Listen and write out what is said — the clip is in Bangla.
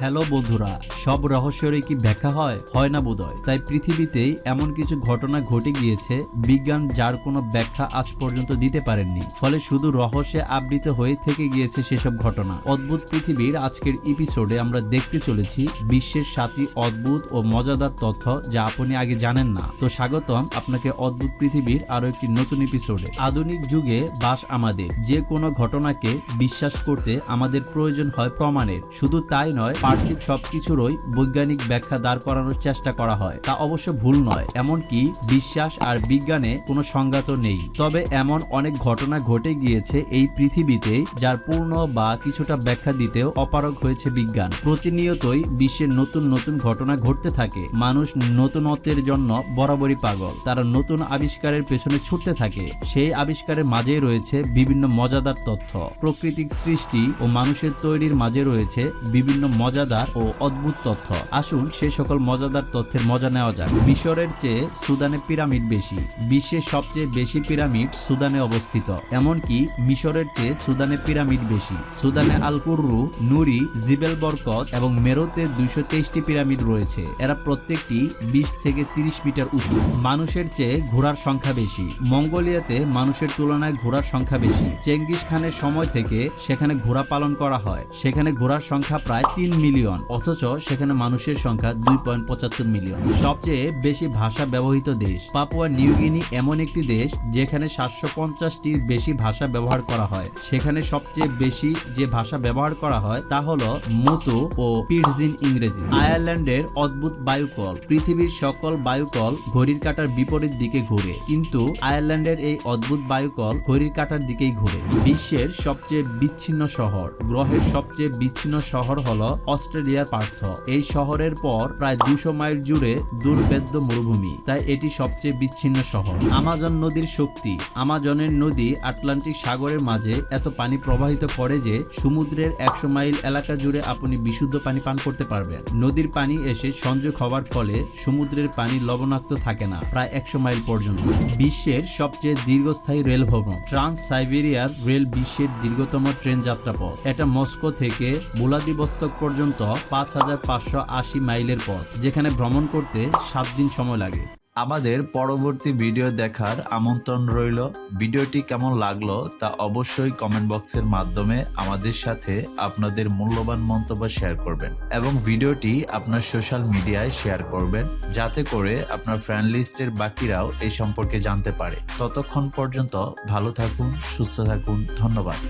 হ্যালো বন্ধুরা, সব রহস্যেরই কি ব্যাখ্যা হয়? হয় না বোধহয় তাই পৃথিবীতেই এমন কিছু ঘটনা ঘটে গিয়েছে, বিজ্ঞান যার কোনো ব্যাখ্যা আজ পর্যন্ত দিতে পারেননি। ফলে শুধু রহস্যে আবৃত হয়ে থেকে গিয়েছে সেসব ঘটনা। অদ্ভুত পৃথিবীর আজকের এপিসোডে আমরা দেখতে চলেছি বিশ্বের সাতটি অদ্ভুত ও মজাদার তথ্য যা আপনি আগে জানেন না। তো স্বাগতম আপনাকে অদ্ভুত পৃথিবীর আরও একটি নতুন এপিসোডে আধুনিক যুগে বাস আমাদের। যে কোনো ঘটনাকে বিশ্বাস করতে আমাদের প্রয়োজন হয় প্রমাণের। শুধু তাই নয় পার্থিব সবকিছুরই বৈজ্ঞানিক ব্যাখ্যা দাঁড় করানোর চেষ্টা করা হয়। তা অবশ্য ভুল নয়, এমনকি বিশ্বাস আর বিজ্ঞানে কোনো সংঘাত নেই। তবে এমন অনেক ঘটনা ঘটে গিয়েছে এই পৃথিবীতে, যার পূর্ণ বা কিছুটা ব্যাখ্যা দিতেও অপারগ হয়েছে বিজ্ঞান। প্রতিনিয়তই বিশ্বের নতুন নতুন ঘটনা ঘটতে থাকে। মানুষ নতুনত্বের জন্য বরাবরই পাগল। তারা নতুন আবিষ্কারের পেছনে ছুটতে থাকে। সেই আবিষ্কারের মাঝেই রয়েছে বিভিন্ন মজাদার তথ্য। প্রকৃতিক সৃষ্টি ও মানুষের তৈরির মাঝে রয়েছে বিভিন্ন মজাদার ও অদ্ভুত তথ্য। আসুন সে সকল মজাদার তথ্যের মজা নেওয়া যাক। মিশরের চেয়ে সুদানে পিরামিড বেশি। বিশ্বের সবচেয়ে বেশি পিরামিড সুদানে অবস্থিত। এমনকি মিশরের চেয়ে সুদানে পিরামিড বেশি। সুদানে আলকুররু, নুরি, জিবেল বরকত এবং মেরোতে দুইশো তেইশটি পিরামিড রয়েছে। এরা প্রত্যেকটি বিশ থেকে তিরিশ মিটার উঁচু। মানুষের চেয়ে ঘোড়ার সংখ্যা বেশি। মঙ্গোলিয়াতে মানুষের তুলনায় ঘোড়ার সংখ্যা বেশি। চেঙ্গিস খানের সময় থেকে সেখানে ঘোড়া পালন করা হয়। সেখানে ঘোড়ার সংখ্যা প্রায় তিন মিলিয়ন অথচ সেখানে মানুষের সংখ্যা দুই পয়েন্ট পঁচাত্তর মিলিয়ন। সবচেয়ে বেশি ভাষা ব্যবহৃত দেশ, পাপুয়া নিউগিনি এমন একটি দেশ যেখানে সাতশো পঞ্চাশটির বেশি ভাষা ব্যবহার করা হয়। সেখানে সবচেয়ে বেশি যে ভাষা ব্যবহার করা হয় তা হলো মুতু ও পিটসদিন ইংরেজি। আয়ারল্যান্ডের অদ্ভুত বায়ুকল, পৃথিবীর সকল বায়ুকল ঘড়ির কাটার বিপরীত দিকে ঘুরে। কিন্তু আয়ারল্যান্ডের এই অদ্ভুত বায়ুকল ঘড়ির কাটার দিকেই ঘুরে। বিশ্বের সবচেয়ে বিচ্ছিন্ন শহর, গ্রহের সবচেয়ে বিচ্ছিন্ন শহর হলো অস্ট্রেলিয়ার পার্থ। এই শহরের পর প্রায় দুশো মাইল জুড়ে দুর্বেদ্য মরুভূমি, তাই এটি সবচেয়ে বিচ্ছিন্ন শহর। আমাজন নদীর শক্তি, আমাজনের নদী আটলান্টিক সাগরের মাঝে এত পানি প্রবাহিত করে যে সমুদ্রের একশো মাইল এলাকা জুড়ে আপনি বিশুদ্ধ পানি পান করতে পারবেন। নদীর পানি এসে সংযোগ হওয়ার ফলে সমুদ্রের পানি লবণাক্ত থাকে না, প্রায় একশো মাইল পর্যন্ত। বিশ্বের সবচেয়ে দীর্ঘস্থায়ী রেল ভবন ট্রান্স সাইবেরিয়ার রেল বিশ্বের দীর্ঘতম ট্রেন যাত্রা যাত্রাপথ। এটা মস্কো থেকে ভোলাদিবস্তক পর্যন্ত পাঁচ হাজার পাঁচশো আশি মাইলের পথ, যেখানে ভ্রমণ করতে সাত দিন সময় লাগে। আমাদের পরবর্তী ভিডিও দেখার আমন্ত্রণ রইল। ভিডিওটি কেমন লাগল তা অবশ্যই কমেন্ট বক্সের মাধ্যমে আমাদের সাথে আপনাদের মূল্যবান মন্তব্য শেয়ার করবেন এবং ভিডিওটি আপনার সোশ্যাল মিডিয়ায় শেয়ার করবেন, যাতে করে আপনার ফ্রেন্ড লিস্টের বাকিরাও এই সম্পর্কে জানতে পারে। ততক্ষণ পর্যন্ত ভালো থাকুন, সুস্থ থাকুন, ধন্যবাদ।